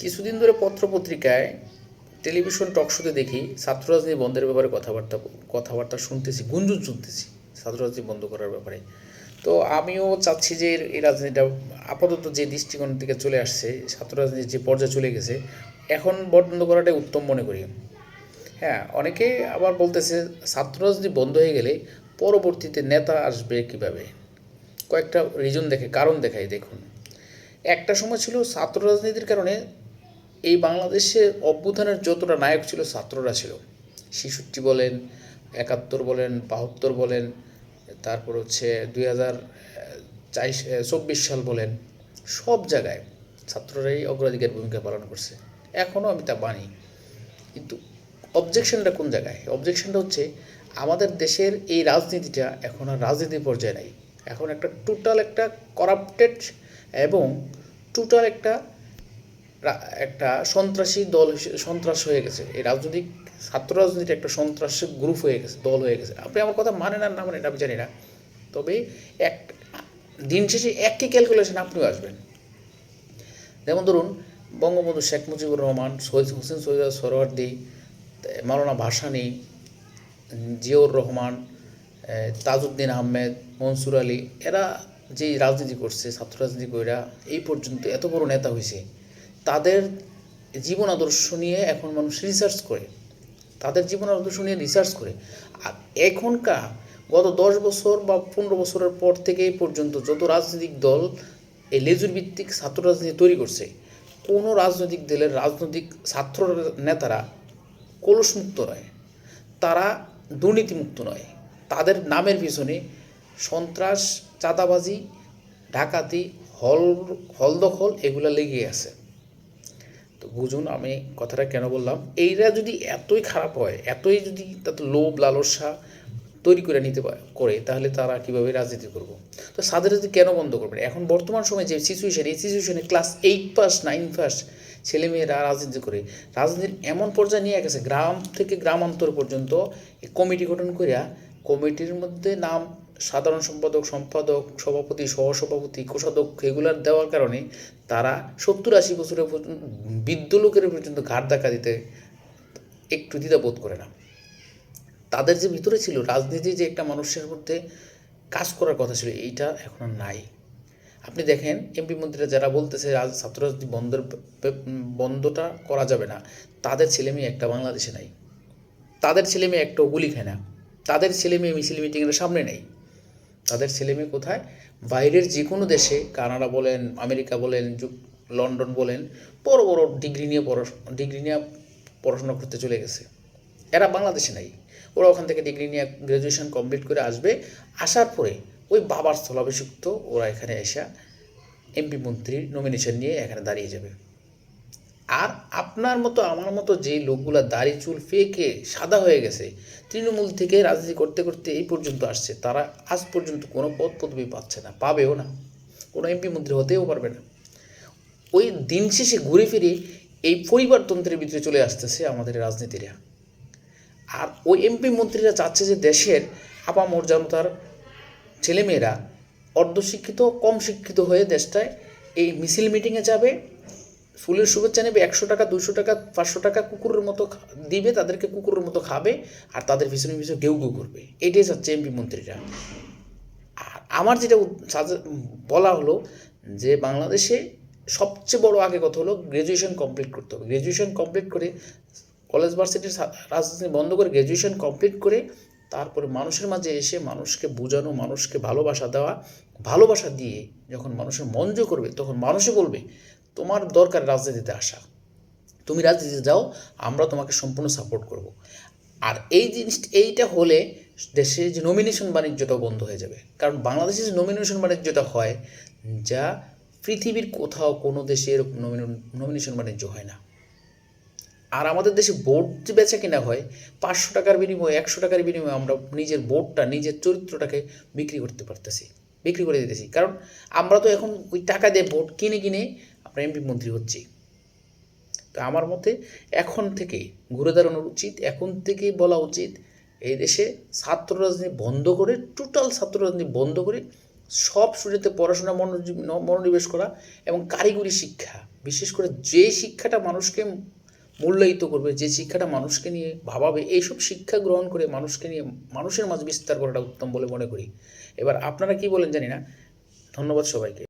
কিছুদিন ধরে পত্রপত্রিকায় টেলিভিশন টক শোতে দেখি ছাত্র রাজনীতি বন্ধের ব্যাপারে কথাবার্তা কথাবার্তা শুনতেছি, গুঞ্জন শুনতেছি ছাত্র রাজনীতি বন্ধ করার ব্যাপারে। তো আমিও চাচ্ছি যে এই রাজনীতিটা আপাতত যে দৃষ্টিকোণ থেকে চলে আসছে ছাত্র রাজনীতির যে পর্যায়ে চলে গেছে, এখন বন্ধ করাটাই উত্তম মনে করি। হ্যাঁ অনেকে আবার বলতেছে ছাত্র রাজনীতি বন্ধ হয়ে গেলে পরবর্তীতে নেতা আসবে কীভাবে? কয়েকটা রিজন দেখে, কারণ দেখাই দেখুন। একটা সময় ছিল ছাত্র রাজনীতির কারণে এই বাংলাদেশের অভ্যুত্থানের যতটা নায়ক ছিল, ছাত্ররা ছিল। ছেষট্টি বলেন, একাত্তর বলেন, বাহাত্তর বলেন, তারপর হচ্ছে দুই হাজার চাইশ চব্বিশ সাল বলেন, সব জায়গায় ছাত্ররাই অগ্রাধিকার ভূমিকা পালন করছে। এখনও আমি তা মানি। কিন্তু অবজেকশনটা কোন জায়গায়? অবজেকশনটা হচ্ছে আমাদের দেশের এই রাজনীতিটা এখন আর রাজনীতি পর্যায়ে নাই। এখন একটা টোটাল একটা করাপ্টেড এবং টোটাল একটা একটা সন্ত্রাসী দল সন্ত্রাস হয়ে গেছে। এই রাজনৈতিক, ছাত্র রাজনীতি একটা সন্ত্রাসী গ্রুপ হয়ে গেছে, দল হয়ে গেছে। আপনি আমার কথা মানেন আর না মানেন আমি জানি না। তবে এক, দিন শেষে একই ক্যালকুলেশন আপনিও আসবেন। যেমন ধরুন, বঙ্গবন্ধু শেখ মুজিবুর রহমান সৈয়দ হোসেন সৈয়দ সরওয়ার্দি মাওলানা ভাসানী, জিয়াউর রহমান তাজউদ্দিন আহমেদ, মনসুর আলী, এরা যে রাজনীতি করছে, ছাত্র রাজনীতি কইরা, এই পর্যন্ত এত বড় নেতা হয়েছে তাদের জীবন আদর্শ নিয়ে এখন মানুষ রিসার্চ করে। তাদের জীবন আদর্শ নিয়ে রিসার্চ করে। আর এখনকার গত দশ বছর বা পনেরো বছরের পর থেকে পর্যন্ত যত রাজনৈতিক দল এই লেজুর ভিত্তিক ছাত্র রাজনীতি তৈরি করছে, কোনো রাজনৈতিক দলের রাজনৈতিক ছাত্র নেতারা কলসমুক্ত নয়। তারা দুর্নীতিমুক্ত নয়। তাদের নামের পিছনে সন্ত্রাস, চাঁদাবাজি, ডাকাতি, হল হলদখল এগুলো লেগে আছে। তো বুঝুন আমি কথাটা কেন বললাম? এইরা যদি এতই খারাপ হয়, এতই যদি তাতে লোভ, লালসা তৈরি করে নিতে করে, তাহলে তারা কীভাবে রাজনীতি করব? তো সাদের কেন বন্ধ করবেন? এখন বর্তমান সময়ে যে সিচুয়েশন এই সিচুয়েশনে class eight pass nine pass ছেলেমেয়েরা রাজনীতি করে। রাজনীতির এমন পর্যায়ে নিয়ে গেছে, গ্রাম থেকে গ্রামান্তর পর্যন্ত কমিটি গঠন করিয়া কমিটির মধ্যে নাম সাধারণ সম্পাদক সম্পাদক, সভাপতি, সহসভাপতি, কোষাধ্যক্ষ এগুলার দেওয়ার কারণে তারা সত্তর আশি বছরের পর্যন্ত, বৃদ্ধ লোকের পর্যন্ত ঘাট ধাক্কা দিতে একটু দ্বিধাবোধ করে না। তাদের যে ভিতরে ছিল, রাজনীতি যে একটা মানুষের মধ্যে কাজ করার কথা ছিল, এইটা এখন নাই। আপনি দেখেন এমপি মন্ত্রীরা যারা বলতেছে রাজ ছাত্র রাজনীতি বন্ধের বন্ধটা করা যাবে না, তাদের ছেলে মেয়ে একটা বাংলাদেশে নাই। তাদের ছেলে মেয়ে একটাও গুলি খায় না। তাদের ছেলে মেয়ে মিছিল মিটিংয়ের সামনে নেই। তাদের ছেলে মেয়ে কোথায়? বাইরের যে কোনো দেশে, কানাডা বলেন, আমেরিকা বলেন লন্ডন বলেন, বড় বড় ডিগ্রি নিয়ে পড়াশোনা ডিগ্রি নিয়ে পড়াশোনা করতে চলে গেছে। এরা বাংলাদেশে নাই। ওরা ওখান থেকে ডিগ্রি নিয়ে গ্র্যাজুয়েশন কমপ্লিট করে আসবে। আসার পরে ওই বাবার স্থলাভিষিক্ত ওরা এখানে এসে এমপি মন্ত্রীর নমিনেশন নিয়ে এখানে দাঁড়িয়ে যাবে। আর আপনার মতো, আমার মতো যে লোকগুলা দাড়ি, চুল ফেকে সাদা হয়ে গেছে, তৃণমূল থেকে রাজনীতি করতে করতে এই পর্যন্ত আসছে, তারা আজ পর্যন্ত কোনো পদ পদবি পাচ্ছে না, পাবেও না। কোনো এমপি মন্ত্রী হতেও পারবে না। ওই দিন শেষে ঘুরে ফিরে এই পরিবারতন্ত্রের ভিতরে চলে আসতেছে আমাদের রাজনীতিরা। আর ওই এমপি মন্ত্রীরা চাচ্ছে যে দেশের আপামর জনতার ছেলেমেয়েরা অর্ধশিক্ষিত, কম শিক্ষিত হয়ে দেশটায় এই মিছিল মিটিংয়ে যাবে ফুলের শুভেচ্ছা নেবে, একশো টাকা দুশো টাকা, পাঁচশো টাকা কুকুরের মতো দিবে, তাদেরকে কুকুরের মতো খাবে আর তাদের পিছনে পিছনে গেউ গেউ করবে এটাই হচ্ছে এমপি মন্ত্রীরা। আর আমার যেটা বলা হলো যে বাংলাদেশে সবচেয়ে বড় আগে কথা হলো গ্র্যাজুয়েশন কমপ্লিট করতে হবে। গ্র্যাজুয়েশন কমপ্লিট করে কলেজ ভার্সিটির রাজনীতি বন্ধ করে গ্র্যাজুয়েশন কমপ্লিট করে তারপরে মানুষের মাঝে এসে মানুষকে বোঝানো, মানুষকে ভালোবাসা দেওয়া, ভালোবাসা দিয়ে যখন মানুষের মন করবে, তখন মানুষই বলবে তোমার দরকার রাজনীতিতে আসা। তুমি রাজনীতিতে যাও, আমরা তোমাকে সম্পূর্ণ সাপোর্ট করব। আর এই জিনিস এইটা হলে দেশে যে নমিনেশন বাণিজ্যটা বন্ধ হয়ে যাবে। কারণ বাংলাদেশে যে নমিনেশন বাণিজ্যটা হয়, যা পৃথিবীর কোথাও কোনো দেশে এরকম নমিনেশন বাণিজ্য হয় না। আর আমাদের দেশে বোর্ড যে বেচা কিনা হয়, পাঁচশো টাকার বিনিময়ে, একশো টাকার বিনিময়ে আমরা নিজের বোর্ডটা নিজের চরিত্রটাকে বিক্রি করতে পারতেছি, বিক্রি করে দিতেছি। কারণ আমরা তো এখন ওই টাকা দিয়ে বোর্ড কিনে কিনে আমরা এমপি মন্ত্রী হচ্ছি। তো আমার মতে এখন থেকে ঘুরে দাঁড়ানো উচিত, এখন থেকেই বলা উচিত, এই দেশে ছাত্র রাজনীতি বন্ধ করে টোটাল ছাত্র রাজনীতি বন্ধ করে সব সুযোগে পড়াশোনা মনোনিবেশ করা এবং কারিগরি শিক্ষা, বিশেষ করে যে শিক্ষাটা মানুষকে মূল্যায়িত করবে, যে শিক্ষাটা মানুষকে নিয়ে ভাবাবে, এইসব শিক্ষা গ্রহণ করে মানুষকে নিয়ে মানুষের মাঝে বিস্তার করাটা উত্তম বলে মনে করি। এবার আপনারা কি বলেন জানি না। ধন্যবাদ সবাইকে।